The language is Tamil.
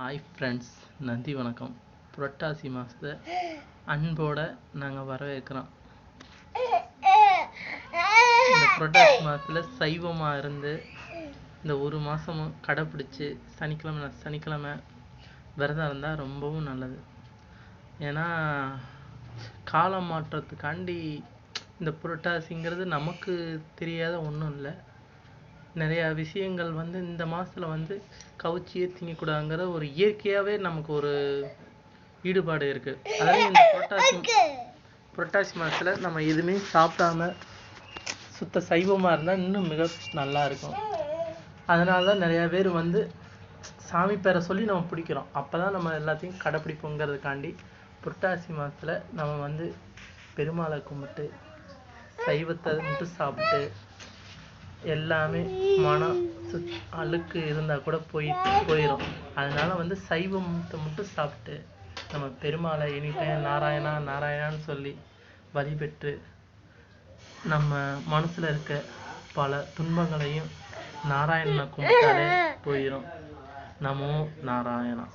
ஹாய் ஃப்ரெண்ட்ஸ் நந்தி வணக்கம். புரட்டாசி மாதத்தை அன்போட நாங்கள் வரவேற்கிறோம். இந்த புரட்டாசி மாதத்தில் சைவமாக இருந்து இந்த ஒரு மாதமும் கடைப்பிடிச்சி சனிக்கிழமை சனிக்கிழமை விரதம் இருந்தால் ரொம்பவும் நல்லது. ஏன்னா காலம் மாற்றத்துக்காண்டி இந்த புரட்டாசிங்கிறது நமக்கு தெரியாத ஒன்றும் இல்லை. நிறையா விஷயங்கள் வந்து இந்த மாதத்துல வந்து கவுச்சியே திங்கக்கூடாதுங்கிற ஒரு இயற்கையாகவே நமக்கு ஒரு ஈடுபாடு இருக்குது அதாவது இந்த புரட்டாசி புரட்டாசி மாதத்தில் நம்ம எதுவுமே சாப்பிடாம சுத்த சைவமாக இருந்தால் இன்னும் மிக நல்லா இருக்கும். அதனால தான் நிறையா பேர் வந்து சாமி பேரை சொல்லி நம்ம பிடிக்கிறோம். அப்போ தான் நம்ம எல்லாத்தையும் கடைப்பிடிப்போங்கிறதுக்காண்டி புரட்டாசி மாதத்தில் நம்ம வந்து பெருமாளை கும்பிட்டு சைவத்தை மட்டும் சாப்பிட்டு எல்லாமே மனம் சுத் அழுக்கு இருந்தால் கூட போய் போயிடும் அதனால வந்து சைவத்தை மட்டும் சாப்பிட்டு நம்ம பெருமாளை எனி டைம் நாராயணா நாராயணான்னு சொல்லி வழிபெற்று நம்ம மனசில் இருக்க பல துன்பங்களையும் நாராயணனை கும்பிட்டாலே போயிடும் நமோ நாராயணா.